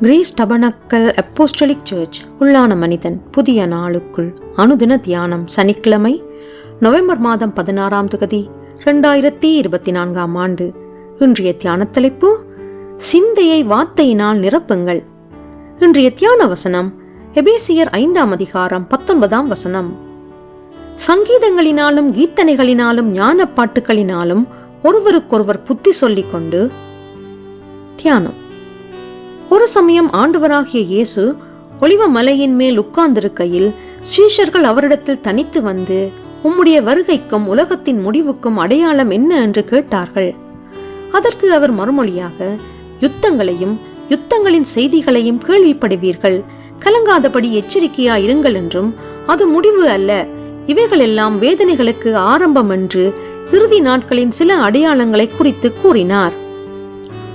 Greece tabernacle apostolic search உள்ளான மனிதன் புதிய நாளுக்குள் அனுதின தியானம் சனிக்கிழமை நவம்பர் மாதம் பதினாறாம் தொகுதி ரெண்டாயிரத்தி இருபத்தி நான்காம் ஆண்டு. இன்றைய தியான தலைப்பு சிந்தையை வார்த்தையினால் நிரப்புங்கள். இன்றைய தியான வசனம் எபேசியர் ஐந்தாம் அதிகாரம் பத்தொன்பதாம் வசனம். சங்கீதங்களினாலும் கீர்த்தனைகளினாலும் ஞான பாட்டுகளினாலும் ஒருவருக்கொருவர் புத்தி சொல்லிக்கொண்டு தியானம். ஒரு சமயம் ஆண்டவராகிய இயேசு ஒளிவ மலையின் மேல் உட்கார்ந்திருக்கையில் சீஷர்கள் அவரிடத்தில் தனித்து வந்து உம்முடைய வருகைக்கும் உலகத்தின் முடிவுக்கும் அடையாளம் என்ன? என்று கேட்டார்கள். அதற்கு அவர் மறுமொழியாக யுத்தங்களையும் யுத்தங்களின் செய்திகளையும் கேள்விப்படுவீர்கள். கலங்காதபடி எச்சரிக்கையா இருங்கள் என்றும் அது முடிவு அல்ல. இவைகளெல்லாம் வேதனைகளுக்கு ஆரம்பம் என்று இறுதி நாட்களின் சில அடையாளங்களை குறித்து கூறினார்.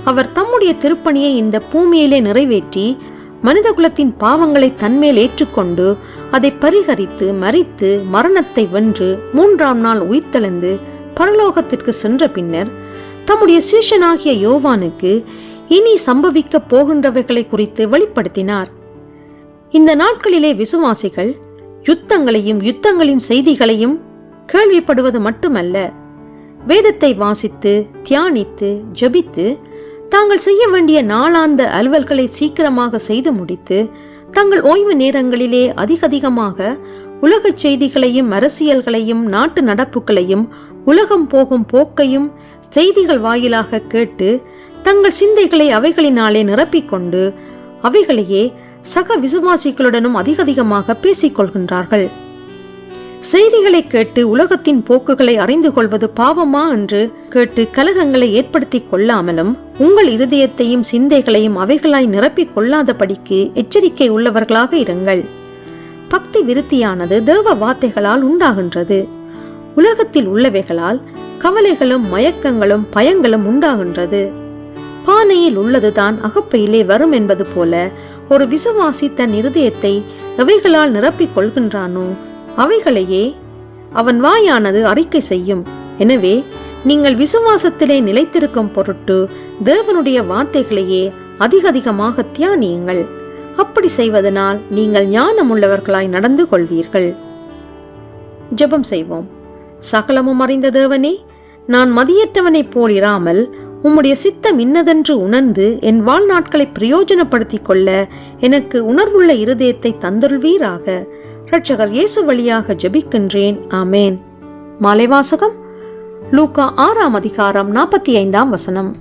அவர் தம்முடைய திருப்பணியை இந்த பூமியிலே நிறைவேற்றி மனிதகுலத்தின் பாவங்களை தன்மேல் ஏற்றுக்கொண்டு அதை பரிகரித்து மறித்து மரணத்தை வென்று மூன்றாம் நாள் உயிர்த்தெழுந்து பரலோகத்திற்கு சென்ற பின்னர் தம்முடைய சீஷனாகிய யோவானுக்கு இனி சம்பவிக்கப் போகின்றவைகளை குறித்து வெளிப்படுத்தினார். இந்த நாட்களிலே விசுவாசிகள் யுத்தங்களையும் யுத்தங்களின் செய்திகளையும் கேள்விப்படுவது மட்டுமல்ல. வேதத்தை வாசித்து தியானித்து ஜபித்து தாங்கள் செய்ய வேண்டிய நாளாந்த அலுவல்களை சீக்கிரமாக செய்து முடித்து தங்கள் ஓய்வு நேரங்களிலே அதிகதிகமாக உலகச் செய்திகளையும் அரசியல்களையும் நாட்டு நடப்புகளையும் உலகம் போகும் போக்கையும் செய்திகள் வாயிலாக கேட்டு தங்கள் சிந்தைகளை அவைகளினாலே நிரப்பிக்கொண்டு அவைகளையே சக விசுவாசிகளுடனும் அதிகதிகமாக பேசிக்கொள்கின்றார்கள். செய்திகளை கேட்டு உலகத்தின் போக்குகளை அறிந்து கொள்வது பாவமா என்று கேட்டு கலகங்களை ஏற்படுத்தி கொள்ளாமலும் உங்கள் இருதயத்தையும் சிந்தைகளையும் அவைகளாய் நிரப்பிக் கொள்ளாதபடிக்கு எச்சரிக்கை உள்ளவர்களாக இருங்கள். பக்தி விருத்தியானது தேவ வார்த்தைகளால் உண்டாகின்றது. உலகத்தில் உள்ளவைகளால் கவலைகளும் மயக்கங்களும் பயங்களும் உண்டாகின்றது. பானையில் உள்ளதுதான் அகப்பையிலே வரும் என்பது போல ஒரு விசுவாசி தன் இருதயத்தை எவைகளால் நிரப்பிக் கொள்கின்றானோ அவைகளையே அவன் வாயானது அறிக்கை செய்யும். எனவே நீங்கள் விசுவாசத்திலே நிலைத்திருக்கும் பொருட்டு தேவனுடைய வார்த்தைகளையே அதிக அதிகமாக தியானியுங்கள். அப்படி செய்வதனால் நீங்கள் ஞானமுள்ளவர்களாய் நடந்து கொள்வீர்கள். ஜெபம் செய்வோம். சகலமும் அறிந்த தேவனே நான் மதியற்றவனைப் போல் இராமல் உம்முடைய சித்தம் இன்னதென்று உணர்ந்து என் வாழ்நாட்களை பிரயோஜனப்படுத்திக் கொள்ள எனக்கு உணர்வுள்ள இருதயத்தை தந்துள்வீராக இரட்சகர் இயேசு வழியாக ஜெபிக்கின்றேன். ஆமேன். மாலைவாசகம் லூக்கா ஆறாம் அதிகாரம் நாற்பத்தி ஐந்தாம் வசனம்.